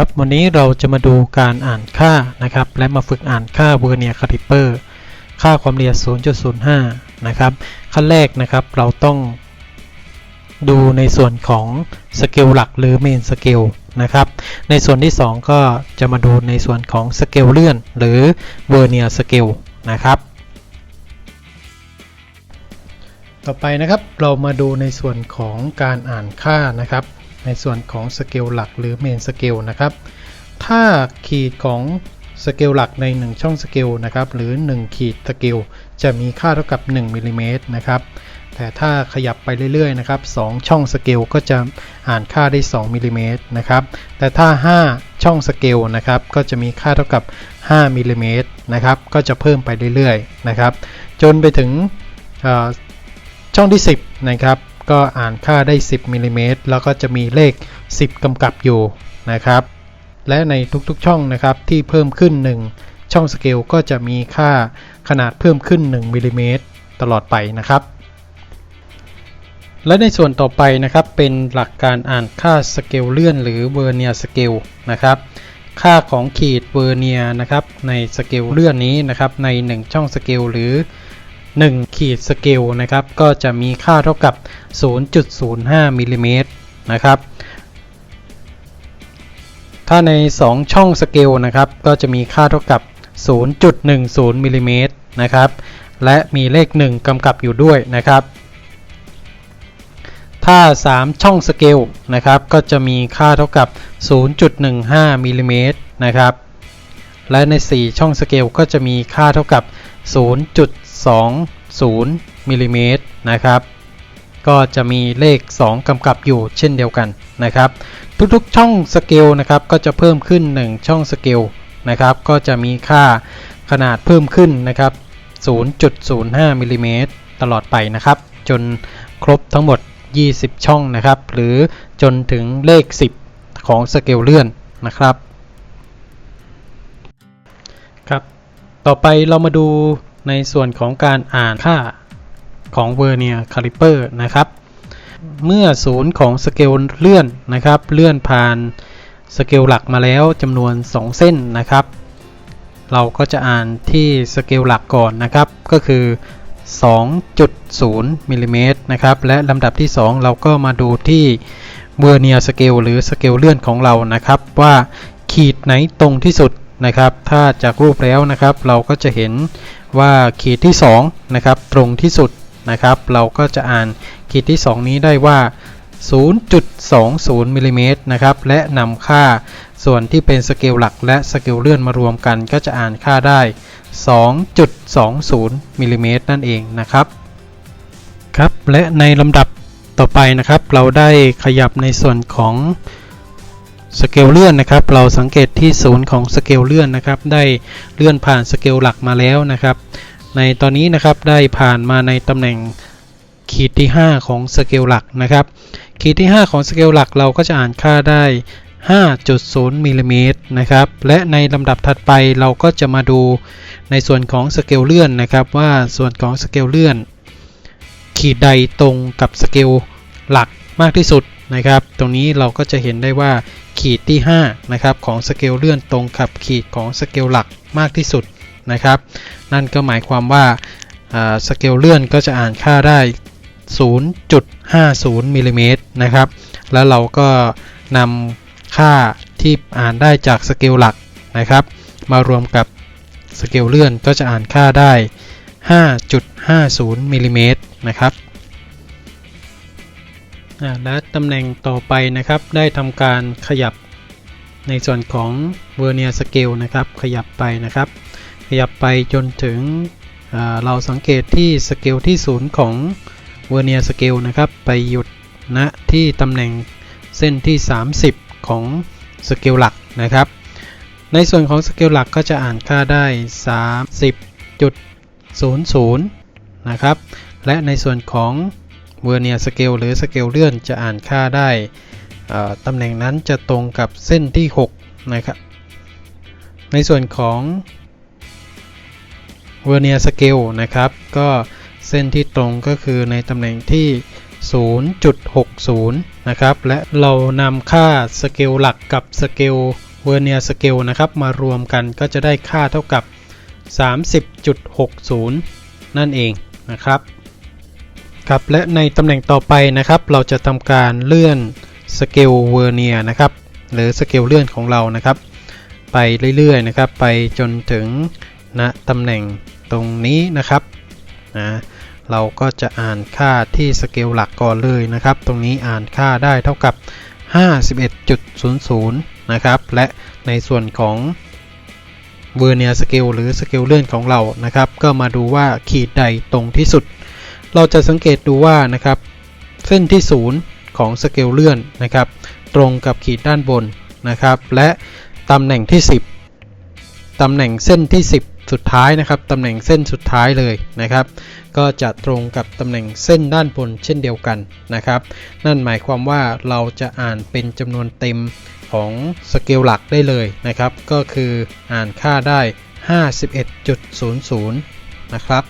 ครับ วันนี้เราจะมาดูการอ่านค่านะครับ และมาฝึกอ่านค่าเวอร์เนียคาลิเปอร์ค่าความละเอียด 0.05 นะครับ ขั้นแรกนะครับเราต้องดูในส่วนของสเกลหลักหรือเมนสเกลนะครับ ในส่วนที่ 2 ก็จะมาดูในส่วนของสเกลเลื่อน หรือเวอร์เนียสเกลนะครับ ต่อไปนะครับเรามาดูในส่วนของการอ่านค่านะครับ ในส่วนของสเกลหลักหรือเมนสเกลนะครับ ถ้าขีดของสเกลหลักใน 1 ช่องสเกลนะครับ หรือ 1 ขีดสเกลจะมีค่าเท่ากับ 1มิลลิเมตรนะครับแต่ถ้าขยับไปเรื่อยๆนะครับ2ช่องสเกลก็จะอ่านค่าได้ 2มิลลิเมตรนะครับแต่ถ้า 5 ช่องสเกลนะครับก็จะมีค่าเท่ากับ 5มิลลิเมตรนะครับก็จะเพิ่มไปเรื่อยๆนะครับจนไปถึงช่องที่ 10นะครับ ก็อ่านค่าได้ 10มิลลิเมตรแล้วก็จะมีเลข 10 กำกับอยู่นะครับ และในทุกๆช่องนะครับที่เพิ่มขึ้น 1 ช่องสเกลก็จะมีค่าขนาดเพิ่มขึ้น1มิลลิเมตรตลอดไปนะครับ และในส่วนต่อไปนะครับเป็นหลักการอ่านค่าสเกลเลื่อนหรือเวอร์เนียสเกลนะครับค่าของขีดเวอร์เนียนะครับในสเกลเลื่อนนี้นะครับใน 1 ช่องสเกลหรือ 1ขีดสเกลนะครับ ก็จะมีค่าเท่ากับ 0.05มิลลิเมตรนะครับ ถ้าใน 2 ช่องสเกลนะครับ ก็จะมีค่าเท่ากับ 0.10มิลลิเมตรนะครับ และมีเลข 1กำกับอยู่ด้วยนะครับ ถ้า 3 ช่องสเกลนะครับ ก็จะมีค่าเท่ากับ 0.15มิลลิเมตรนะครับ และใน 4 ช่องสเกลก็จะมีค่าเท่ากับ 0.20มิลลิเมตรนะครับ ก็จะมีเลข 2 กำกับอยู่เช่นเดียวกันนะครับ ทุกๆช่องสเกลนะครับก็จะเพิ่มขึ้น 1 ช่องสเกลนะครับ ก็จะมีค่าขนาดเพิ่มขึ้นนะครับ 0.05มิลลิเมตรตลอดไปนะครับ จนครบทั้งหมด 20 ช่องนะครับ หรือจนถึงเลข 10 ของสเกลเลื่อนนะครับครับ ต่อไปเรามาดู ในส่วนของการอ่านค่าของเวอร์เนียคาลิเปอร์นะครับ เมื่อศูนย์ของสเกลเลื่อนนะครับ เลื่อนผ่านสเกลหลักมาแล้วจำนวน 2 เส้นนะครับ เราก็จะอ่านที่สเกลหลักก่อนนะครับ ก็คือ 2.0มิลลิเมตรนะครับ และลำดับที่ 2 เราก็มาดูที่เวอร์เนียสเกลหรือสเกลเลื่อนของเรานะครับ ว่าขีดไหนตรงที่สุด นะครับ ถ้าจากรูปแล้วนะครับ เราก็จะเห็นว่าขีดที่2นะครับตรงที่สุดนะครับ เราก็จะอ่านขีดที่ 2 นี้ได้ว่า 0.20มิลลิเมตรนะครับ และนำค่าส่วนที่เป็นสเกลหลักและสเกลเลื่อนมารวมกัน ก็จะอ่านค่าได้ 2.20มิลลิเมตรนั่นเองนะครับ ครับ และในลำดับต่อไปนะครับ เราได้ขยับในส่วนของ สเกลเลื่อนนะครับ เราสังเกตที่ศูนย์ของสเกลเลื่อนนะครับ ได้เลื่อนผ่านสเกลหลักมาแล้วนะครับ ในตอนนี้นะครับได้ผ่านมาในตำแหน่งขีดที่ 5 ของสเกลหลักนะครับ ขีดที่ 5 ของสเกลหลักเราก็จะอ่านค่าได้ 5.0มิลลิเมตรนะครับ และในลำดับถัดไปเราก็จะมาดูในส่วนของสเกลเลื่อนนะครับ ว่าส่วนของสเกลเลื่อน ขีดใดตรงกับสเกลหลักมากที่สุด นะครับ ตรงนี้เราก็จะเห็นได้ว่าขีดที่5นะครับของสเกลเลื่อนตรงกับขีดของสเกลหลักมากที่สุดนะครับ นั่นก็หมายความว่าสเกลเลื่อนก็จะอ่านค่าได้ 0.50มิลลิเมตรนะครับ แล้วเราก็นำค่าที่อ่านได้จากสเกลหลักนะครับ มารวมกับสเกลเลื่อนก็จะอ่านค่าได้ 5.50มิลลิเมตรนะครับ และตำแหน่งต่อไปนะครับได้ทำการขยับในส่วนของเวอร์เนียสเกลนะครับ ขยับไปนะครับ ขยับไปจนถึงเราสังเกตที่สเกลที่ศูนย์ของเวอร์เนียสเกลนะครับ ไปหยุดณนะที่ตำแหน่งเส้นที่ 30 ของสเกลหลักนะครับ ในส่วนของสเกลหลักก็จะอ่านค่าได้ 30.00 นะครับ และในส่วนของ เวอร์เนียสเกลหรือสเกลเลื่อนจะอ่านค่าได้ตำแหน่งนั้นจะตรงกับเส้นที่ 6 นะครับ ในส่วนของเวอร์เนียสเกลนะครับ ก็เส้นที่ตรงก็คือในตำแหน่งที่ 0.60 นะครับ และเรานำค่าสเกลหลักกับสเกลเวอร์เนียสเกลนะครับมารวมกันก็จะได้ค่าเท่ากับ 30.60 นั่นเองนะครับ ครับและในตำแหน่งต่อไปนะครับ เราจะทำการเลื่อนสเกลเวอร์เนียนะครับหรือสเกลเลื่อนของเรานะครับ ไปเรื่อยๆนะครับ ไปจนถึงณตำแหน่งตรงนี้นะครับนะเราก็จะอ่านค่าที่สเกลหลักก่อนเลยนะครับ ตรงนี้อ่านค่าได้เท่ากับ 51.00 นะครับ และในส่วนของเวอร์เนียสเกลหรือสเกลเลื่อนของเรานะครับ ก็มาดูว่าขีดใดตรงที่สุด เราจะสังเกตดูว่านะครับเส้นที่ 0 ของสเกลเลื่อนนะครับ ตรงกับขีดด้านบนนะครับ และตำแหน่งที่ 10 ตำแหน่งเส้นที่ 10 สุดท้ายนะครับตำแหน่งเส้นสุดท้ายเลยนะครับ ก็จะตรงกับตำแหน่งเส้นด้านบนเช่นเดียวกันนะครับ นั่นหมายความว่าเราจะอ่านเป็นจำนวนเต็มของสเกลหลักได้เลยนะครับ ก็คืออ่านค่าได้ 51.00 นะครับ